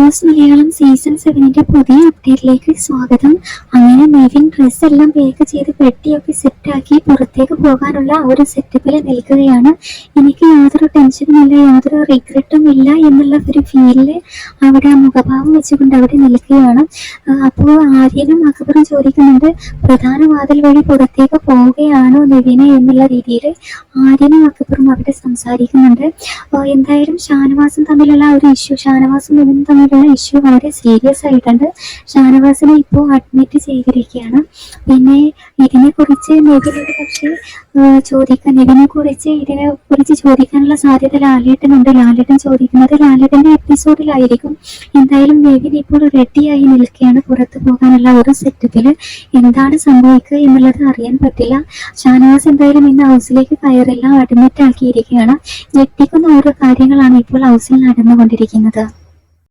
Cosmalayalam Season 7 എന്റെ പുതിയ അപ്ഡേറ്റിലേക്ക് സ്വാഗതം. അങ്ങനെ നിവിൻ ഡ്രസ്സ് എല്ലാം പേക്ക് ചെയ്ത് പെട്ടിയൊക്കെ സെറ്റാക്കി പുറത്തേക്ക് പോകാനുള്ള ഒരു സെറ്റപ്പിൽ നിൽക്കുകയാണ്. എനിക്ക് യാതൊരു ടെൻഷനും ഇല്ല യാതൊരു റിഗ്രറ്റും ഇല്ല എന്നുള്ള ഒരു ഫീലിൽ അവിടെ മുഖഭാവം വെച്ചുകൊണ്ട് അവിടെ നിൽക്കുകയാണ്. അപ്പോൾ ആര്യനും അക്ബറും ചോദിക്കുന്നുണ്ട് പ്രധാന വാതിൽ വഴി പുറത്തേക്ക് പോവുകയാണോ നിവിനെ? എന്നുള്ള രീതിയിൽ ആര്യനും അക്ബറും അവിടെ സംസാരിക്കുന്നുണ്ട്. എന്തായാലും ഷാനവാസും തമ്മിലുള്ള ഒരു ഇഷ്യൂ ഷാനവാസും നിവിനും തമ്മിലുള്ള ഇഷ്യൂ വളരെ സീരിയസ് ആയിട്ട് ആയിട്ടുണ്ട് ഷാനവാസിനെ ഇപ്പോൾ അഡ്മിറ്റ് ചെയ്തിരിക്കുകയാണ്. പിന്നെ ഇതിനെക്കുറിച്ച് കുറിച്ച് നെവിനോട് പക്ഷേ ചോദിക്കാൻ നെവിനെ കുറിച്ച് ഇതിനെ കുറിച്ച് ചോദിക്കാനുള്ള സാധ്യത ലാലേട്ടനുണ്ട്. ലാലേട്ടൻ ചോദിക്കുന്നത് ലാലേട്ടന്റെ എപ്പിസോഡിലായിരിക്കും എന്തായാലും നെവിൻ ഇപ്പോൾ റെഡിയായി നിൽക്കുകയാണ് പുറത്തു പോകാനുള്ള ഒരു സെറ്റപ്പിൽ എന്താണ് സംഭവിക്കുക എന്നുള്ളത് അറിയാൻ പറ്റില്ല. ഷാനവാസ് എന്തായാലും ഇന്ന് ഹൗസിലേക്ക് കയറില്ല അഡ്മിറ്റ് ആക്കിയിരിക്കുകയാണ്. ഞെട്ടിക്കുന്ന ഓരോ കാര്യങ്ങളാണ് ഇപ്പോൾ ഹൗസിൽ നടന്നുകൊണ്ടിരിക്കുന്നത്.